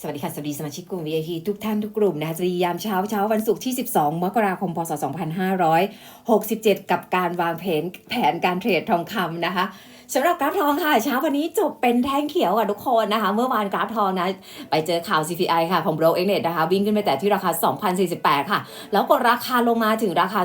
สวัสดีค่ะ สวัสดีสมาชิกกลุ่ม VIP ทุกท่านทุกกลุ่มนะคะสวัสดียามเช้าเช้าวันศุกร์ที่ 12 มกราคม พศ 2567 กับการวางแผนแผนการเทรดทองคำนะคะสำหรับกราฟทองค่ะ เช้าวันนี้จบเป็นแท่งเขียวอะทุกคนนะคะ เมื่อวานกราฟทองนะ ไปเจอข่าว CPI ค่ะ ของ Bro X Net นะคะ วิ่งขึ้นไปแต่ที่ราคา 2,048 ค่ะ แล้วกดราคาลงมาถึงราคา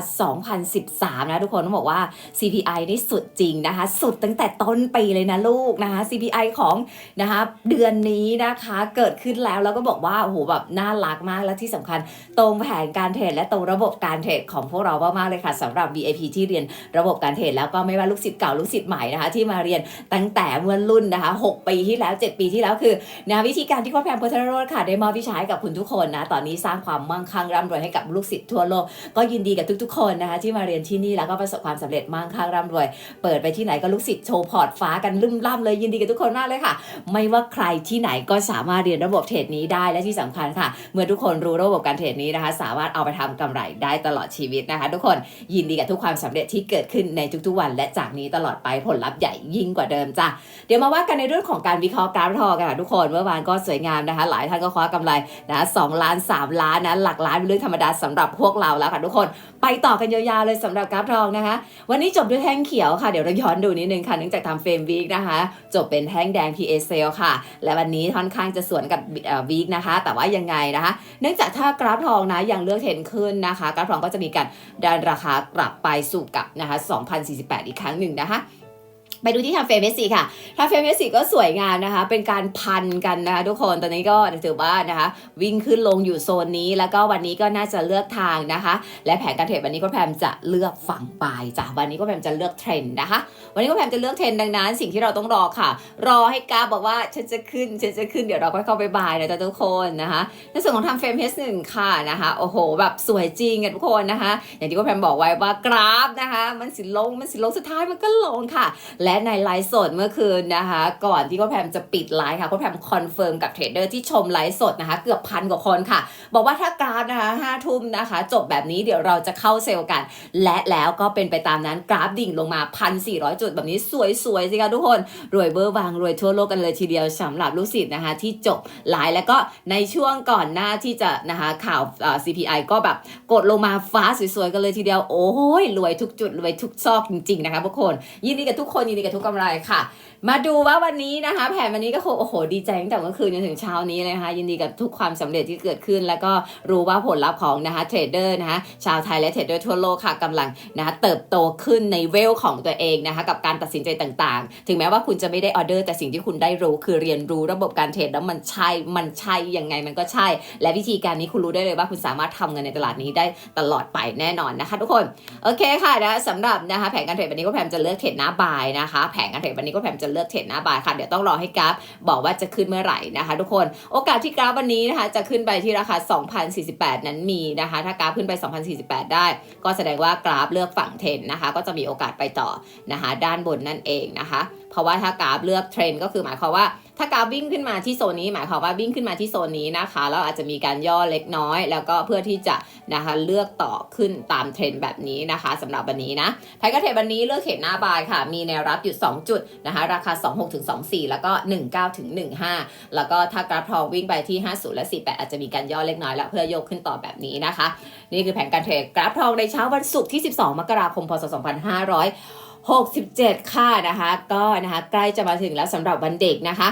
2,013 นะทุกคนต้องบอกว่า CPI นี่สุดจริงนะคะ สุดตั้งแต่ต้นปีเลยนะลูกนะคะ CPI ของนะคะเดือนนี้นะคะเกิดขึ้นแล้ว แล้วก็บอกว่าโอ้โหแบบน่ารักมากและที่สำคัญ ตรงแผนการเทรดและตรงระบบการเทรดของพวกเรามากๆเลยค่ะสำหรับ VIP ที่เรียนระบบการเทรดแล้วก็ไม่ว่าลูกศิษย์เก่าลูกศิษย์ใหม่นะคะที่มาเรียนตั้งแต่เมื่อรุ่นนะคะ 6 ปีที่แล้ว 7 ปีที่แล้วคือนะวิธีการที่โค้ชแพมโพธารโรดค่ะได้มอบวิชาให้กับคุณทุกคนนะตอนนี้สร้างความมั่งคั่งร่ำรวยให้กับลูกศิษย์ทั่วโลกก็ยินดีกับทุกๆ คนนะคะที่มาเรียนที่นี่แล้วก็ประสบความสำเร็จมั่งคั่งร่ำรวย เปิดไปที่ไหนก็ลูกศิษย์โชว์พอร์ตฟ้ากันลืมล่ำเลยยินดีกับทุกคนมากเลยค่ะ ไม่ว่าใครที่ไหนก็สามารถเรียนระบบเรดนี้ได้และที่สำคัญค่ะ เมื่อทุกคนรู้ระบบการเทรดนี้นะคะ สามารถเอาไปทำกำไรได้ตลอดชีวิตนะคะ ทุกคนยินดีกับทุกความสำเร็จที่เกิดขึ้นในทุกๆวัน และจากนี้ตลอดไปผลลัพธ์ใหญ่ยิ่งกว่าเดิมจ้ะเดี๋ยวมาว่ากันในเรื่องของการวิเคราะห์กราฟทองกันค่ะทุกคนเมื่อวานก็สวยงามนะคะ หลายท่านก็คว้ากำไรนะสองล้านสามล้านนะหลักล้านเป็นเรื่องธรรมดาสำหรับพวกเราแล้วค่ะทุกคนไปต่อกันยาวๆเลยสำหรับกราฟทองนะคะ วันนี้จบด้วยแท่งเขียวค่ะเดี๋ยวเราย้อนดูนิดนึงค่ะเนื่องจากทำเฟรมวีคนะคะ จบเป็นแท่งแดง PA sale ค่ะ และวันนี้ค่อนข้างจะสวนกับวีคนะคะ แต่ว่ายังไงนะคะ เนื่องจากถ้ากราฟทองนะยังเลือกเทรนขึ้นนะคะ กราฟทองก็จะมีการดันราคากลับไปสู่กับนะคะ2,048 อีกครั้งหนึ่งนะคะ ไปดูที่ทำเฟรมเอสค่ะทำเฟรมเอสก็สวยงามนะคะ เป็นการพันกันนะคะทุกคน ตอนนี้ก็ถือว่านะคะ วิ่งขึ้นลงอยู่โซนนี้ แล้วก็วันนี้ก็น่าจะเลือกทางนะคะ และแผนการเทรดวันนี้ก็แพมจะเลือกฝั่งปลายจ้ะ วันนี้ก็แพมจะเลือกเทรนด์นะคะ วันนี้ก็แพมจะเลือกเทรนด์ดังนั้น สิ่งที่เราต้องรอค่ะ รอให้กราฟบอกว่าฉันจะขึ้นฉันจะขึ้น เดี๋ยวเราค่อยเข้าไปบายนะจ๊ะทุกคนนะคะ ในส่วนของทำเฟรมเฮสหนึ่งค่ะนะคะ โอ้โห แบบสวยจริงกันทุกคนนะคะ อย่างที่ก็แพมบอกไว้ว่ากราฟนะคะ มันสิลง มันสิลง สุดท้ายมันก็ลงค่ะ และในไลฟ์สดเมื่อคืนนะคะ ก่อนที่ก็แพมจะปิดไลฟ์ค่ะก็แพมคอนเฟิร์มกับเทรดเดอร์ที่ชมไลฟ์สดนะคะ เกือบพันกว่าคนค่ะ บอกว่าถ้ากราฟนะคะห้าทุ่มนะคะ จบแบบนี้เดี๋ยวเราจะเข้าเซลล์กัน และแล้วก็เป็นไปตามนั้นกราฟดิ่งลงมา 1,400 จุดแบบนี้สวยๆสิคะทุกคน รวยเบอร์บางรวยทั่วโลกกันเลยทีเดียวสำหรับลูกศิษย์นะคะ ที่จบไลฟ์แล้วก็ในช่วงก่อนหน้าที่จะนะคะข่าวอ่อ CPI ก็แบบกดลงมาฟ้าสวยๆกันเลยทีเดียวโอ้ยรวยทุกจุดรวยทุกซอกจริงๆนะคะทุกคนยินดีกับทุกคนยินดีกับทุกกำไรค่ะ มาดูว่าวันนี้นะคะ แผนวันนี้ก็คงโอ้โหดีใจตั้งแต่เมื่อคืนจนถึงเช้านี้เลยนะคะ ยินดีกับทุกความสำเร็จที่เกิดขึ้น แล้วก็รู้ว่าผลลัพธ์ของนะคะเทรดเดอร์นะคะชาวไทยและเทรดเดอร์ทั่วโลกค่ะกำลังนะคะเติบโตขึ้นในเวลของตัวเองนะคะกับการตัดสินใจต่างๆ ถึงแม้ว่าคุณจะไม่ได้ออเดอร์แต่สิ่งที่คุณได้รู้คือเรียนรู้ระบบการเทรดแล้วมันใช่ มันใช่ยังไงมันก็ใช่ และวิธีการนี้คุณรู้ได้เลยว่าคุณสามารถทำเงินในตลาดนี้ได้ตลอดไปแน่นอนนะคะ ทุกคน โอเคค่ะนะสำหรับนะคะแผนการเทรดวันนี้ก็แพมจะเลือกเทรดหน้าบายนะคะแผงการเทรดวันนี้ก็แผมจะเลือกเทรดหน้าบ่ายค่ะ เดี๋ยวต้องรอให้กราฟบอกว่าจะขึ้นเมื่อไหร่นะคะ ทุกคน โอกาสที่กราฟวันนี้นะคะจะขึ้นไปที่ราคา 2,048 นั้นมีนะคะ ถ้ากราฟขึ้นไป 2,048 ได้ ก็แสดงว่ากราฟเลือกฝั่งเทรนนะคะ ก็จะมีโอกาสไปต่อนะคะ ด้านบนนั่นเองนะคะ เพราะว่าถ้ากราฟเลือกเทรนก็คือหมายความว่า ถ้ากราฟวิ่งขึ้นมาที่โซนนี้ หมายความว่าวิ่งขึ้นมาที่โซนนี้นะคะแล้วอาจจะมีการย่อเล็กน้อย แล้วก็เพื่อที่จะนะคะเลือกต่อขึ้นตามเทรนแบบนี้นะคะสำหรับวันนี้นะไทก็เทรดวันนี้เลือกเทรดหน้าบายค่ะ มีแนวรับอยู่ 2 จุดนะคะราคา 26ถึง24 แล้วก็ 19ถึง15 แล้วก็ถ้ากราฟทองวิ่งไปที่ 50 และ 48 อาจจะมีการย่อเล็กน้อยแล้วเพื่อโยกขึ้นต่อแบบนี้นะคะ นี่คือแผนการเทรดกราฟทองในเช้าวันศุกร์ที่ 12 มกราคมพศ2500 67 ค่ะนะคะ ก็นะคะใกล้จะมาถึงแล้วสำหรับวันเด็กนะคะ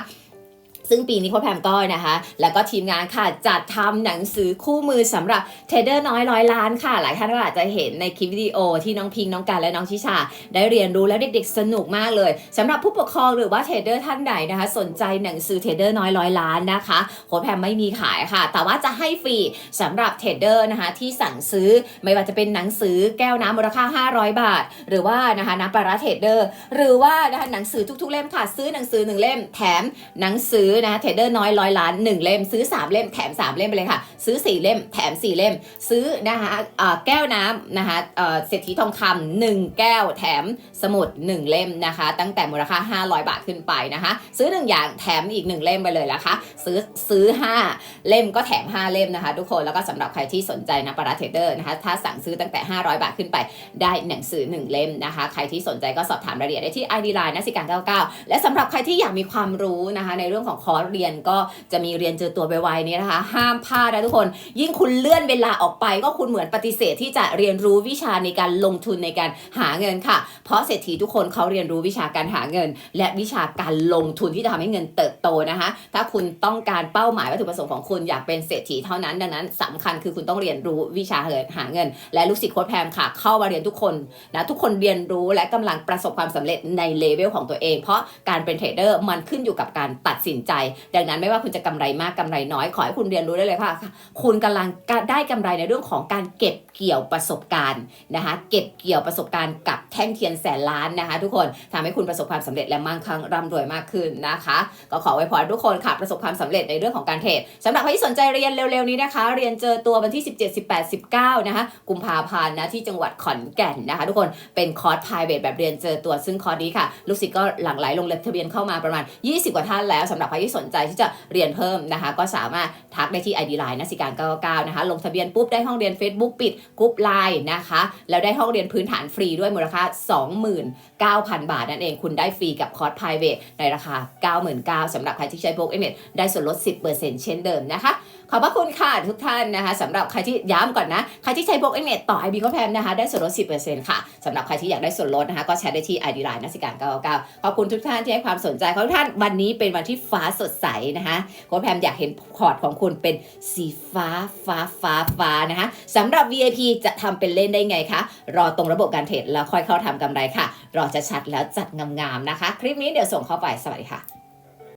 ซึ่งปีนี้โค้ชแพมก็นะคะ แล้วก็ทีมงานค่ะ จัดทำหนังสือคู่มือสำหรับเทรดเดอร์น้อยร้อยล้านค่ะ หลายท่านก็อาจจะเห็นในคลิปวิดีโอที่น้องพิงน้องการและน้องชิชา ได้เรียนรู้แล้วเด็กๆ สนุกมากเลยสำหรับผู้ปกครองหรือว่าเทรดเดอร์ท่านไหนนะคะ สนใจหนังสือเทรดเดอร์น้อยร้อยล้านนะคะโค้ชแพมไม่มีขายค่ะ แต่ว่าจะให้ฟรีสำหรับเทรดเดอร์นะคะที่สั่งซื้อไม่ว่าจะเป็นหนังสือแก้วน้ำมูลค่า 500 บาท หรือว่านะคะน้ำปลาร้าเทรดเดอร์หรือว่านะคะหนังสือทุกๆเล่มค่ะ ซื้อหนังสือหนึ่งเล่มแถมหนังสือนะคะเทรดเดอร์น้อยร้อยล้านหนึ่งเล่มซื้อ 3 เล่มแถม 3 เล่มไปเลยค่ะ ซื้อ 4 เล่มแถม 4 เล่ม ซื้อนะคะแก้วน้ำนะคะเอ่อเศรษฐีทองคำหนึ่งแก้วแถมสมุด 1 เล่มนะคะ ตั้งแต่มูลค่า 500 บาทขึ้นไปนะคะ ซื้อ 1 อย่างแถมอีก 1 เล่มไปเลยละคะซื้อซื้อ 5 เล่มก็แถม 5 เล่มนะคะ ทุกคนแล้วก็สำหรับใครที่สนใจนะปาราเทรดเดอร์นะคะถ้าสั่งซื้อตั้งแต่ 500 บาทขึ้นไปได้หนังสือ 1 เล่มนะคะ ใครที่สนใจก็สอบถามรายละเอียดได้ที่ ID Line นะสิการ99และสำหรับใครที่อยากมีความรู้นะคะในเรื่องของคอร์สเรียนก็จะมีเรียนเจอตัวไวๆนี้นะคะ ห้ามพลาดนะทุกคน ยิ่งคุณเลื่อนเวลาออกไป ก็คุณเหมือนปฏิเสธที่จะเรียนรู้วิชาในการลงทุนในการหาเงินค่ะ เพราะเศรษฐีทุกคนเขาเรียนรู้วิชาการหาเงิน และวิชาการลงทุนที่จะทำให้เงินเติบโตนะคะ ถ้าคุณต้องการเป้าหมายวัตถุประสงค์ของคุณอยากเป็นเศรษฐีเท่านั้นดังนั้นสำคัญคือคุณต้องเรียนรู้วิชาหาเงิน และลูกศิษย์โค้ชแพมค่ะ เข้ามาเรียนทุกคนนะทุกคนเรียนรู้และกำลังประสบความสำเร็จในเลเวลของตัวเอง เพราะการเป็นเทรดเดอร์มันขึ้นอยู่กับการตัดสินใจดังนั้นไม่ว่าคุณจะกำไรมากกำไรน้อยขอให้คุณเรียนรู้ได้เลยค่ะคุณกำลังได้กำไรในเรื่องของการเก็บเกี่ยวประสบการณ์นะคะเก็บเกี่ยวประสบการณ์กับแท่งเทียนแสนล้านนะคะ ทุกคนทำให้คุณประสบความสำเร็จและมั่งคั่งร่ำรวยมากขึ้นนะคะ ก็ขอไว้พรทุกคนค่ะประสบความสำเร็จในเรื่องของการเทรดสำหรับใครที่สนใจเรียนเร็วๆนี้นะคะ เรียนเจอตัววันที่ 17 18 19นะคะกุมภาพันธ์นะที่จังหวัดขอนแก่นนะคะ ทุกคนเป็นคอร์ส private แบบเรียนเจอตัวซึ่งคอร์สนี้ค่ะ ลูกศิษย์ก็หลั่งไหลลงทะเบียนเข้ามาประมาณ 20 กว่าท่านแล้วสำหรับใครที่สนใจที่จะเรียนเพิ่มนะคะ ก็สามารถทักได้ที่ ID Line นักสิการ99นะคะ ลงทะเบียนปุ๊บได้ห้องเรียน Facebook ปิดกรุ๊ปไลน์นะคะ แล้วได้ห้องเรียนพื้นฐานฟรีด้วยมูลค่า 29,000 บาทนั่นเองคุณได้ฟรีกับคอร์ส private ในราคา 99,000สำหรับใครที่ใช้โปรเอเมได้ส่วนลด 10%เช่นเดิมนะคะ ขอบพระคุณค่ะทุกท่านนะคะสำหรับใครที่ย้ำก่อนนะ ใครที่ใช้โปรเอเมต่อ IB ก็แพมนะคะได้ส่วนลด 10%ค่ะสำหรับใครที่อยากได้ส่วนลดนะคะก็แชร์ได้ที่ ID Line นักสิการ99ขอบคุณทุกท่านที่ให้ความสนใจขอบทุกท่านวันนี้เป็นวันที่ฟ้าสดใสนะคะโค้ชแพมอยากเห็นพอร์ตของคุณเป็นสีฟ้าฟ้าฟ้าฟ้านะคะสำหรับ VIP จะทำเป็นเล่นได้ไงคะรอตรงระบบการเทรดแล้วค่อยเข้าทำกำไรค่ะ รอจะชัดแล้วจัดงามๆนะคะ คลิปนี้เดี๋ยวส่งเข้าไปสวัสดีค่ะ